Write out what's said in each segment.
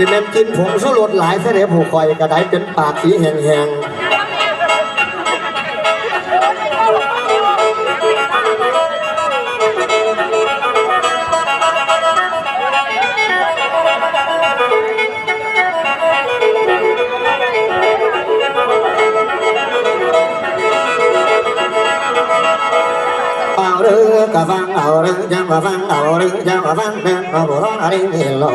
ที่แม่นกินผงสู้รสหลายเสด็จผู้คอยกระไดเป็นปากสีแห้งเปล่าเรือกะฟังเอาเรื่อจังว่าฟังเอาเรื่อจังว่าฟังแม่นมาบุร้องอะไรนี่หรอ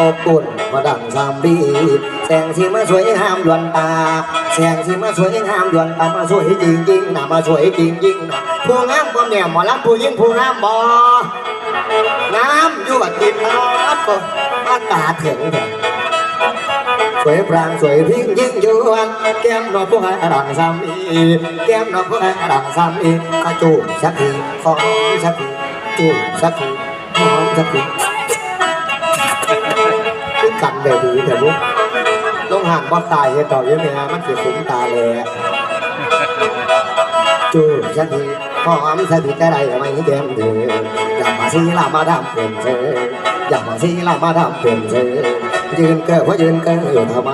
อบอุ่นมาดังสามดีอบอุ่นมาดังสามดีแสงสีมาสวยงามดวงตา แสงสีมาสวยงามดวงตามาสวยจริงจริงนะมาสวยจริงจริงนะผู้งามคนเนี่ยหมอลำผู้ยิ่งผู้งามบ่งามอยู่กับจิตทอดก็อากาศถึงเถอะสวยพรางสวยพิ้งยิ่งยวนแก้มนอผู้ให้ดังสามดีแก้มนอผู้ให้ดังสามดีกระจูบสักทีขอสักทีจูบสักทีหอมสักที แต่ลูกต้องห่างบ่ตายเฮ็ดดอกยังไงมันเสิขุมตาแลจูบสักทีหอมสักทีก็ได้ไม่แก้มเธออย่ามาซีลามาดำเป็นเธออย่ามาซีลามาดำเป็นเธอยืนเกิดว่ายืนเกิดอยู่ทำไม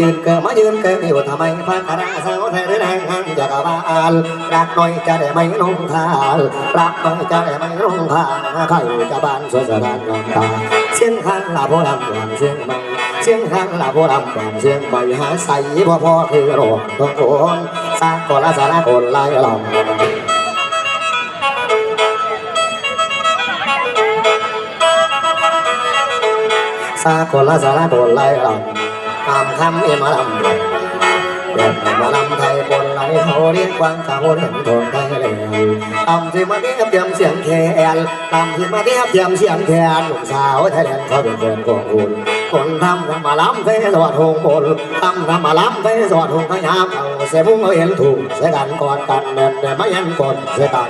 ยืนเกิดมายืนเกิดอยู่ทำไมพระคณะสาวไทยหรือแรงหันจากบาลรักน้อยจะได้ไม่ลงทางรักน้อยจะได้ไม่ลงทางใครจะบานสวยสดานน้ำตา เสียงหันลาโบรำหวานเสียงใหม่เสียงหันลาโบรำหวานเสียงใหม่หาใส่พ่อพ่อคือโรคต้องโอนสาก่อนละสาระคนลายลำสาคนละสาระคนไลายลำตามคำเอ็มาลำเด็กมาลำไทยคนไหลเขาเรียกกวางเขาเรียกทนไทย ตำที่มาเทียบเทียมเสียงแคนตำที่มาเทียบเทียมเสียงแคนลูกสาวไทยแลนด์เขาเป็นเพื่อนของคุณคนทำทำมาล้ำเทสวัสดหงบนทำทำมาล้ำเทสวัสดหงพยายามเอาเสียพุ่งเอาเห็นถูกเสียกันกอดกันเดินเดินไม่ยันกอดเสียกัน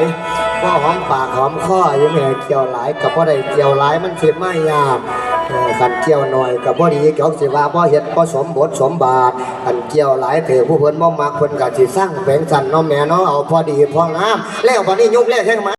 ายก็หอมปากหอมคออยังไงเกี่ยวหลายกับพ่อได้เกี่ยวหลายมันเสียไม่ยากสันเกี่ยวหน่อยกับพ่ดีเกี่ยวสิว่าพ่อเห็ดพ่อสมบทสมบาทกันเกี่ยวหลายเถอผู้เพิ่นบ่มากเพิ่นกับสิสร้างแผงสันน้องแม่น้องเอาพอดีพ่องามแล้วบันนี้ยุบแล้วใช่ไหม